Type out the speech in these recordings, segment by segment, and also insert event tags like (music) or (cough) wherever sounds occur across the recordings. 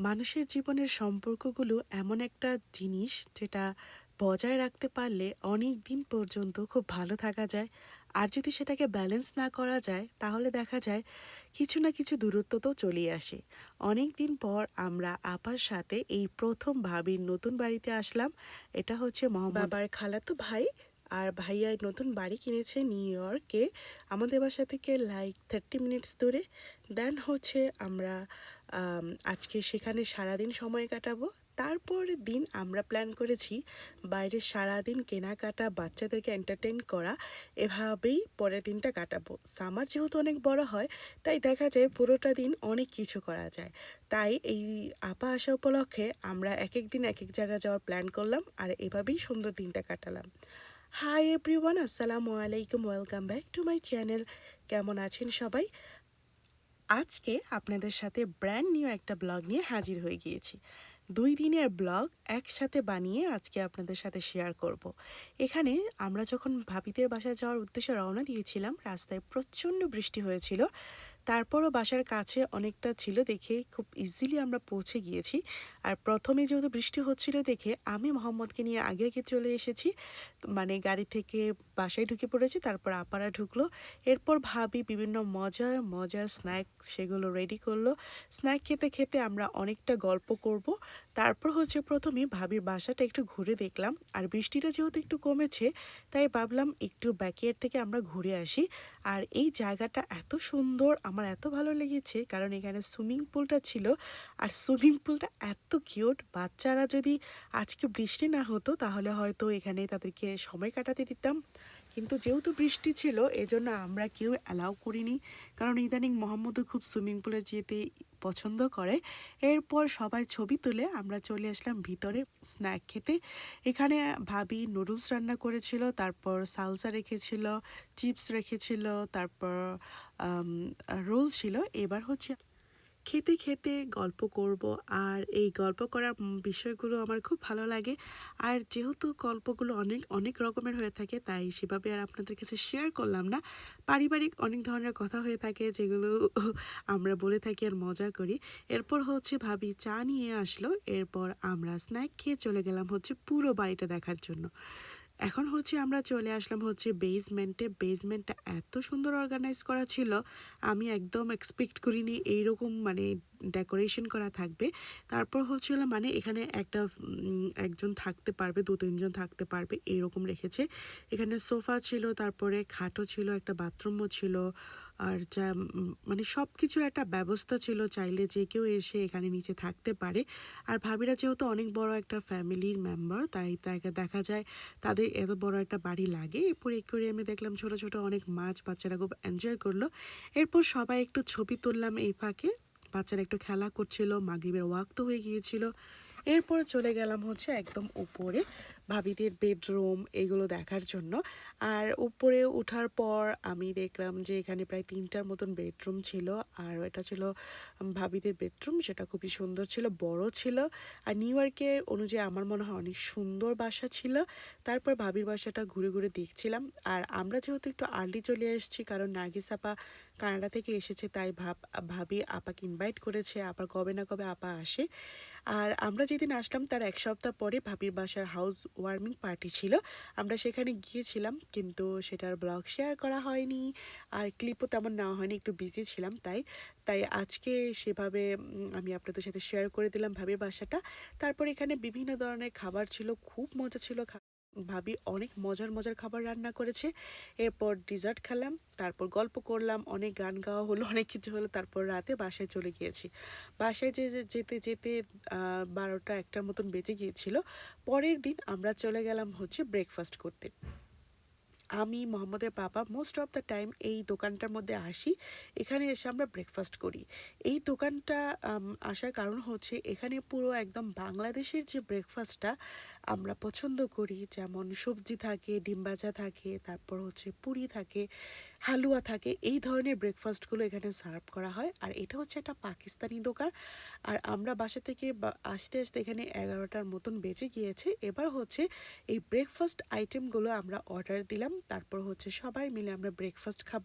মানুষের জীবনের সম্পর্কগুলো এমন একটা জিনিস যেটা বজায় রাখতে পারলে অনেক দিন পর্যন্ত খুব ভালো থাকা যায়। আর যদি সেটাকে ব্যালেন্স না করা যায় তাহলে দেখা যায় কিছু না কিছু দূরত্ব তো চলেই আসে। অনেক দিন পর আমরা আপার সাথে এই প্রথম ভাবির নতুন বাড়িতে আসলাম। এটা হচ্ছে মোহাম্মদ বাবার খালাতো ভাই আর ভাইয়া নতুন বাড়ি কিনেছে নিউ ইয়র্কে। আমাদের বাসা থেকে লাইক থার্টি মিনিটস দূরে। দেন হচ্ছে আমরা আম, আজকে সেখানে সারাদিন সময় কাটাবো। তারপরের দিন আমরা প্ল্যান করেছি বাইরে সারাদিন কেনাকাটা, বাচ্চাদেরকে এন্টারটেইন করা, এভাবেই পরের দিনটা কাটাবো। সামার যেহেতু অনেক বড় হয়, তাই দেখা যায় পুরোটা দিন অনেক কিছু করা যায়। তাই এই আপা আসা উপলক্ষে আমরা এক এক দিন এক এক জায়গায় যাওয়ার প্ল্যান করলাম আর এভাবেই সুন্দর দিনটা কাটালাম। হাই এভরিওয়ান আসসালামু আলাইকুম welcome back to my channel কেমন আছেন সবাই? আজকে আপনাদের সাথে ব্র্যান্ড নিউ একটা ব্লগ নিয়ে হাজির হয়ে গিয়েছি। দুই দিনের ব্লগ একসাথে বানিয়ে আজকে আপনাদের সাথে শেয়ার করব। এখানে আমরা যখন ভাবিদের বাসায় যাওয়ার উদ্দেশ্যে রওনা দিয়েছিলাম, রাস্তায় প্রচণ্ড বৃষ্টি হয়েছিল। তারপরও বাসার কাছে অনেকটা ছিল দেখে খুব ইজিলি আমরা পৌঁছে গিয়েছি। আর প্রথমে যেহেতু বৃষ্টি হচ্ছিল দেখে আমি মোহাম্মদকে নিয়ে আগে আগে চলে এসেছি। মানে গাড়ি থেকে বাসায় ঢুকে পড়েছি, তারপর আপারা ঢুকলো। এরপর ভাবি বিভিন্ন মজার মজার স্ন্যাক সেগুলো রেডি করল। স্ন্যাক খেতে খেতে আমরা অনেকটা গল্প করব। তারপর হচ্ছে প্রথমে ভাবির বাসাটা একটু ঘুরে দেখলাম। আর বৃষ্টিটা যেহেতু একটু কমেছে, তাই ভাবলাম একটু ব্যাকইয়ার্ড থেকে আমরা ঘুরে আসি। আর এই জায়গাটা এত সুন্দর, আমার এত ভালো লেগেছে। কারণ এখানে সুইমিং পুলটা ছিল। আর সুইমিং পুলটা এত কিউট। বাচ্চারা যদি আজকে বৃষ্টি না হতো, তাহলে হয়তো এখানে তাদেরকে সময় কাটাতে দিতাম। কিন্তু যেহেতু বৃষ্টি ছিল, এজন্য আমরা কেউ অ্যালাউ করিনি। কারণ ইদানিং মোহাম্মদও খুব সুইমিং পুলে যেতে পছন্দ করে। এরপর সবাই ছবি তুলে আমরা চলে আসলাম ভিতরে স্ন্যাক খেতে। এখানে ভাবি নুডলস রান্না করেছিল, তারপর সালসা রেখেছিল চিপস রেখেছিল, তারপর রোল ছিল। এবার হচ্ছে খেতে খেতে গল্প করব আর এই গল্প করার বিষয়গুলো আমার খুব ভালো লাগে। আর যেহেতু গল্পগুলো অনেক অনেক রকমের হয়ে থাকে, তাই সেভাবে আর আপনাদের কাছে শেয়ার করলাম না। পারিবারিক অনেক ধরনের কথা হয়ে থাকে যেগুলো (laughs) আমরা বলে থাকি আর মজা করি। এরপর হচ্ছে ভাবি চা নিয়ে আসলো। এরপর আমরা স্ন্যাক খেয়ে চলে গেলাম হচ্ছে পুরো বাড়িটা দেখার জন্য। এখন হচ্ছে আমরা চলে আসলাম হচ্ছে বেজমেন্টে বেজমেন্টটা এত সুন্দর অর্গানাইজ করা ছিল, আমি একদম এক্সপেক্ট করিনি এইরকম মানে ডেকোরেশন করা থাকবে। তারপর হচ্ছিল মানে এখানে একটা একজন থাকতে পারবে, দু, তিনজন থাকতে পারবে, এইরকম রেখেছে। এখানে সোফা ছিল, তারপরে খাটও ছিল, একটা বাথরুমও ছিল। আর যা মানে সব কিছুর একটা ব্যবস্থা ছিল চাইলে যে কেউ এসে এখানে নিচে থাকতে পারে। আর ভাবিরা যেহেতু অনেক বড় একটা ফ্যামিলির মেম্বার, তাই তাকে দেখা যায় তাদের এত বড় একটা বাড়ি লাগে। এরপর আমি দেখলাম ছোট ছোট অনেক মাছ বাচ্চারা খুব এনজয় করল। এরপর সবাই একটু ছবি তুললাম এই ফাঁকে। বাচ্চারা একটু খেলা করছিল, মাগরিবের ওয়াক তো হয়ে গিয়েছিল। এরপর চলে গেলাম হচ্ছে একদম উপরে। ভাবিদের বেডরুম এগুলো দেখার জন্য। আর উপরে ওঠার পর আমি দেখলাম যে এখানে প্রায় তিনটার মতন বেডরুম ছিল। আর এটা ছিল ভাবিদের বেডরুম সেটা খুবই সুন্দর ছিল, বড় ছিল। আর নিউ ইয়র্কে অনুযায়ী আমার মনে হয় অনেক সুন্দর বাসা ছিল। তারপর ভাবির বাসাটা ঘুরে ঘুরে দেখছিলাম। আর আমরা যেহেতু একটু আর্লি চলে এসেছি, কারণ নার্গিস আপা কানাডা থেকে এসেছে, তাই ভাব, ভাবি আপাকে ইনভাইট করেছে, আবার কবে না কবে আপা আসে। আর আমরা যেদিন আসলাম, তার এক সপ্তাহ পরে ভাবির বাসার হাউস ওয়ার্মিং পার্টি ছিল। আমরা সেখানে গিয়েছিলাম, কিন্তু সেটার ব্লগ শেয়ার করা হয়নি, আর ক্লিপও তেমন নেওয়া হয়নি, একটু বিজি ছিলাম তাই। তাই আজকে সেভাবে আমি আপনাদের সাথে শেয়ার করে দিলাম ভাবির বাসাটা। তারপর এখানে বিভিন্ন ধরনের খাবার ছিল, খুব মজা ছিল ভাবি অনেক মজার মজার খাবার রান্না করেছে। এরপর ডিজার্ট খেলাম, তারপর গল্প করলাম, অনেক গান গাওয়া হলো, অনেক কিছু হলো, তারপর রাতে বাসায় চলে গিয়েছি। বাসায় যে যেতে যেতে বারোটা একটার মতন বেজে গিয়েছিল। পরের দিন আমরা চলে গেলাম হচ্ছে ব্রেকফাস্ট করতে। আমি, মোহাম্মদের বাবা মোস্ট অফ দ্য টাইম এই দোকানটার মধ্যে আসি। এখানে এসে আমরা ব্রেকফাস্ট করি। এই দোকানটা আসার কারণ হচ্ছে এখানে পুরো একদম বাংলাদেশের যে ব্রেকফাস্টটা আমরা পছন্দ করি, যেমন সবজি থাকে, ডিম ভাজা থাকে, তারপর হচ্ছে পুরি থাকে। হালুয়া থাকে। এই ধরনের ব্রেকফাস্টগুলো এখানে সার্ভ করা হয়। আর এটা হচ্ছে একটা পাকিস্তানি দোকান। আর আমরা বাসা থেকে আসতে আসতে এখানে এগারোটার মতন বেজে গিয়েছে। এবার হচ্ছে এই ব্রেকফাস্ট আইটেমগুলো আমরা অর্ডার দিলাম। তারপর হচ্ছে সবাই মিলে আমরা ব্রেকফাস্ট খাব।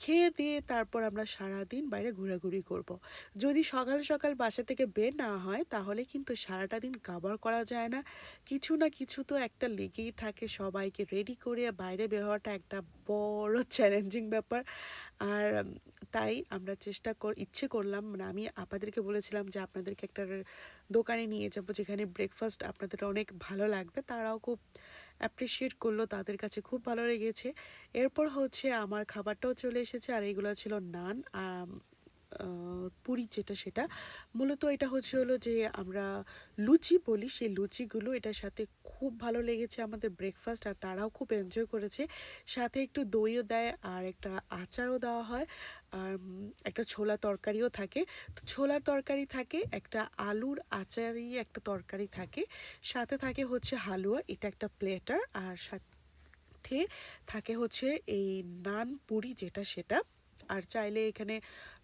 খেয়ে দিয়ে তারপর আমরা সারাদিন বাইরে ঘোরাঘুরি করব। যদি সকাল সকাল বাসা থেকে বের না হয়, তাহলে কিন্তু সারাটা দিন কাবার করা যায় না। কিছু না কিছু তো একটা লেগেই থাকে সবাইকে রেডি করে। বাইরে বের হওয়াটা একটা বড় চ্যালেঞ্জিং ব্যাপার। আর তাই আমরা চেষ্টা কর, ইচ্ছে করলাম মানে আমি আপনাদেরকে বলেছিলাম যে আপনাদেরকে একটা দোকানে নিয়ে যাব যেখানে ব্রেকফাস্ট আপনাদের অনেক ভালো লাগবে। তারাও খুব অ্যাপ্রিসিয়েট করল, তাদের কাছে খুব ভালো লেগেছে। এরপর হচ্ছে আমার খাবারটাও চলে এসেছে, আর এইগুলো ছিল নান পুরি যেটা সেটা। মূলত এটা হচ্ছে হলো যে আমরা লুচি বলি, সেই লুচিগুলো এটার সাথে খুব ভালো লেগেছে আমাদের ব্রেকফাস্ট আর তারাও খুব এনজয় করেছে। সাথে একটু দইও দেয়, আর একটা আচারও দেওয়া হয়, আর একটা ছোলা তরকারিও থাকে। তো ছোলার তরকারি থাকে, একটা আলুর আচারই একটা তরকারি থাকে। সাথে থাকে হচ্ছে হালুয়া, এটা একটা প্লেটার আর সাথে থাকে হচ্ছে এই নান পুরি যেটা সেটা। আর চাইলে এখানে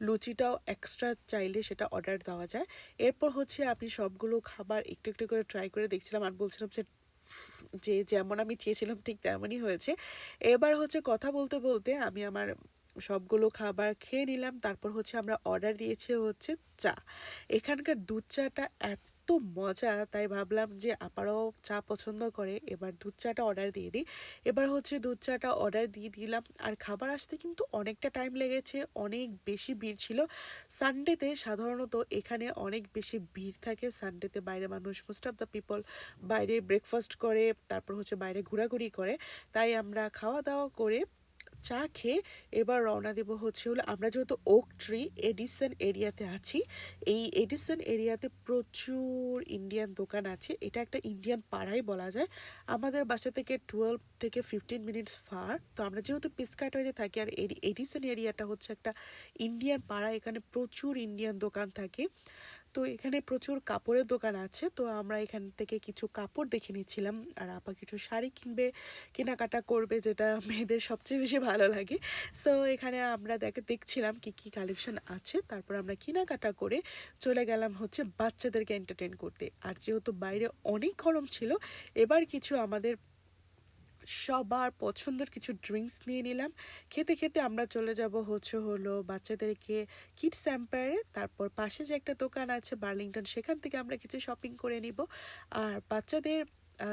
লুচিটাও এক্সট্রা চাইলে সেটা অর্ডার দেওয়া যায়। এরপর হচ্ছে আপনি সবগুলো খাবার একটু একটু করে ট্রাই করে দেখছিলাম আর বলছিলাম যে যে যেমন আমি চেয়েছিলাম ঠিক তেমনই হয়েছে। এবার হচ্ছে কথা বলতে বলতে আমি আমার সবগুলো খাবার খেয়ে নিলাম। তারপর হচ্ছে আমরা অর্ডার দিয়েছি হচ্ছে চা। এখানকার দুধ চাটা এত মজা, তাই ভাবলাম যে আপারাও চা পছন্দ করে, এবার দুধ চাটা অর্ডার দিয়ে দিই। এবার হচ্ছে দুধ চাটা অর্ডার দিয়ে দিলাম। আর খাবার আসতে কিন্তু অনেকটা টাইম লেগেছে, অনেক বেশি ভিড় ছিল। সানডেতে সাধারণত এখানে অনেক বেশি ভিড় থাকে। সানডেতে বাইরে মানুষ মোস্ট অফ দ্য পিপল বাইরে ব্রেকফাস্ট করে, তারপর হচ্ছে বাইরে ঘোরাঘুরি করে। তাই আমরা খাওয়া দাওয়া করে চা খেয়ে এবার রওনা দেব হচ্ছে হলো আমরা যেহেতু ওক ট্রি এডিসন এরিয়াতে আছি, এই এডিসন এরিয়াতে প্রচুর ইন্ডিয়ান দোকান আছে। এটা একটা ইন্ডিয়ান পাড়াই বলা যায়। আমাদের বাসা থেকে টুয়েলভ থেকে ফিফটিন মিনিটস ফার তো আমরা যেহেতু পিসকাটওয়েতে থাকি আর এডি এডিসন এরিয়াটা হচ্ছে একটা ইন্ডিয়ান পাড়া, এখানে প্রচুর ইন্ডিয়ান দোকান থাকে। তো এখানে প্রচুর কাপড়ের দোকান আছে। তো আমরা এখান থেকে কিছু কাপড় দেখে নিচ্ছিলাম। আর আপা কিছু শাড়ি কিনবে, কেনাকাটা করবে, যেটা মেয়েদের সবচেয়ে বেশি ভালো লাগে। সো এখানে আমরা দেখে, দেখছিলাম কি কি কালেকশন আছে। তারপর আমরা কেনাকাটা করে চলে গেলাম হচ্ছে বাচ্চাদেরকে এন্টারটেন করতে। আর যেহেতু বাইরে অনেক গরম ছিল, এবার কিছু আমাদের সবার পছন্দের কিছু ড্রিঙ্কস নিয়ে নিলাম। খেতে খেতে আমরা চলে যাব হচ্ছে হলো বাচ্চাদেরকে কিডস এম্পায়ারে তারপর পাশে যে একটা দোকান আছে বার্লিংটন সেখান থেকে আমরা কিছু শপিং করে নিব। আর বাচ্চাদের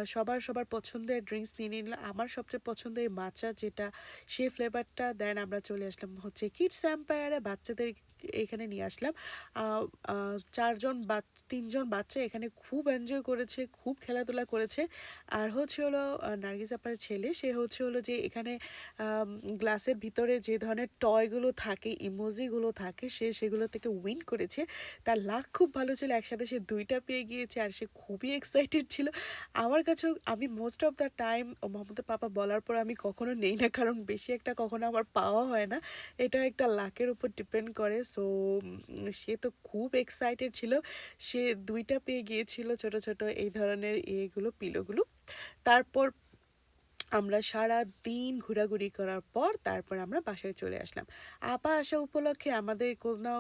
সবার সবার পছন্দের ড্রিঙ্কস নিয়ে নিলাম। আমার সবচেয়ে পছন্দের মাচা যেটা, সে ফ্লেভারটা দেন আমরা চলে আসলাম হচ্ছে কিডস এম্পায়ারে বাচ্চাদের এখানে নিয়ে আসলাম। চারজন বাচ তিনজন বাচ্চা এখানে খুব এনজয় করেছে, খুব খেলাধুলা করেছে। আর হচ্ছে হলো নার্গিস আপার ছেলে, সে হচ্ছে হলো যে এখানে গ্লাসের ভিতরে যে ধরনের টয়গুলো থাকে ইমোজিগুলো থাকে, সে সেগুলো থেকে উইন করেছে। তার লাক খুব ভালো ছিল, একসাথে সে দুইটা পেয়ে গিয়েছে আর সে খুবই এক্সাইটেড ছিল। আমার কাছেও, আমি মোস্ট অফ দ্য টাইম মোহাম্মদের পাপা বলার পর আমি কখনো নেই না, কারণ বেশি একটা কখনো আমার পাওয়া হয় না। এটা একটা লাকের উপর ডিপেন্ড করে। সো সে তো খুব এক্সাইটেড ছিল। সে দুইটা পেয়ে গিয়েছিল ছোট ছোট এই ধরনের এগুলো পিলোগুলো। তারপর আমরা সারা দিন ঘোরাঘুরি করার পর তারপর আমরা বাসায় চলে আসলাম। আপা আসা উপলক্ষে আমাদের কোনো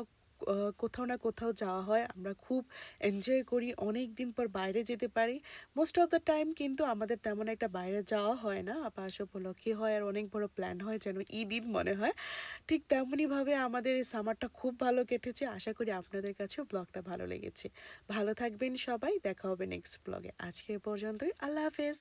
কোথাও না কোথাও যাওয়া হয়। আমরা খুব এনজয় করি অনেক দিন পর বাইরে যেতে পারি। মোস্ট অফ দ্য টাইম কিন্তু আমাদের তেমন একটা বাইরে যাওয়া হয় না। আপা আসা উপলক্ষে হয় আর অনেক বড় প্ল্যান হয় যেন ঈদ ঈদ মনে হয়। ঠিক তেমনইভাবে আমাদের এই সামারটা খুব ভালো কেটেছে। আশা করি আপনাদের কাছেও ব্লগটা ভালো লেগেছে। ভালো থাকবেন সবাই। দেখা হবে নেক্সট ব্লগে আজকে পর্যন্তই। আল্লাহ হাফেজ।